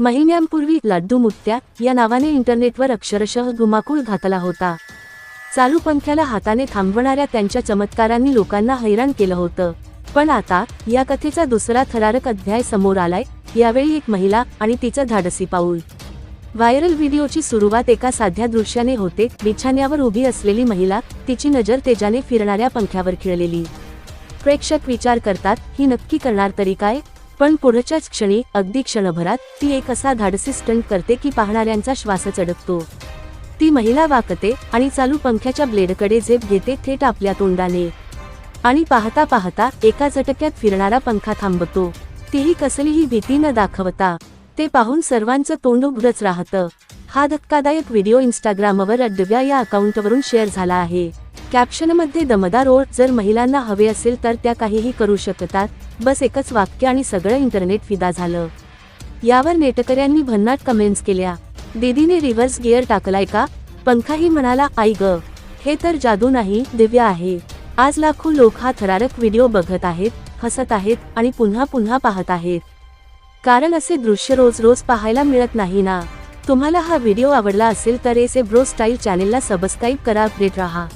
महिन्यांपूर्वी लड्डू मुत्या या नावाने इंटरनेटवर अक्षरशः धुमाकूळ घातला होता. चालू पंख्याला हाताने थांबवणाऱ्या त्यांच्या चमत्कारांनी लोकांना हैराण केलं होतं. पण आता या कथेचा दुसरा थरारक अध्याय समोर आलाय यावेळी एक महिला आणि तिचं धाडसी पाऊल. व्हायरल व्हिडिओची सुरुवात एका साध्या दृश्याने होते बिछाण्यावर उभी असलेली महिला तिची नजर तेजाने फिरणाऱ्या पंख्यावर खिळलेली. प्रेक्षक विचार करतात ही नक्की करणार तरी काय? पण पुढच्याच क्षणी अगदी क्षणभरात ती एक असा धाडसी स्टंट करते की पाहणाऱ्यांचा श्वासच अडकतो ती महिला वाकते आणि चालू पंख्याच्या ब्लेडकडे झेप घेते थेट आपल्या तोंडाने. आणि पाहता पाहता एका झटक्यात फिरणारा पंखा थांबतो. तीही कसलीही भीती न दाखवता. ते पाहून सर्वांचं तोंड उघडच राहतं. हा धक्कादायक व्हिडिओ इंस्टाग्रामवर अड्डव्या या अकाउंटवरून शेअर झाला आहे. कॅप्शनमध्ये दमदार ओळ जर महिलांना हवे असेल तर त्या काहीही करू शकतात. बस एकच वाक्य आणि सगळं इंटरनेट फिदा झालं. यावर नेटकऱ्यांनी भन्नाट कमेंट्स केल्या. दीदीने रिव्हर्स गिअर टाकलाय का? पंखाही म्हणाला आई ग हे तर जादू नाही दिव्य आहे. आज लाखो लोक हा थरारक व्हिडिओ बघत आहेत हसत आहेत आणि पुन्हा पुन्हा पाहत आहेत. कारण असे दृश्य रोज रोज पाहायला मिळत नाही ना. तुम्हाला हा व्हिडिओ आवडला असेल तर एसे ब्रो स्टाईल चॅनेलला सबस्क्राईब करा अपडेट राहा.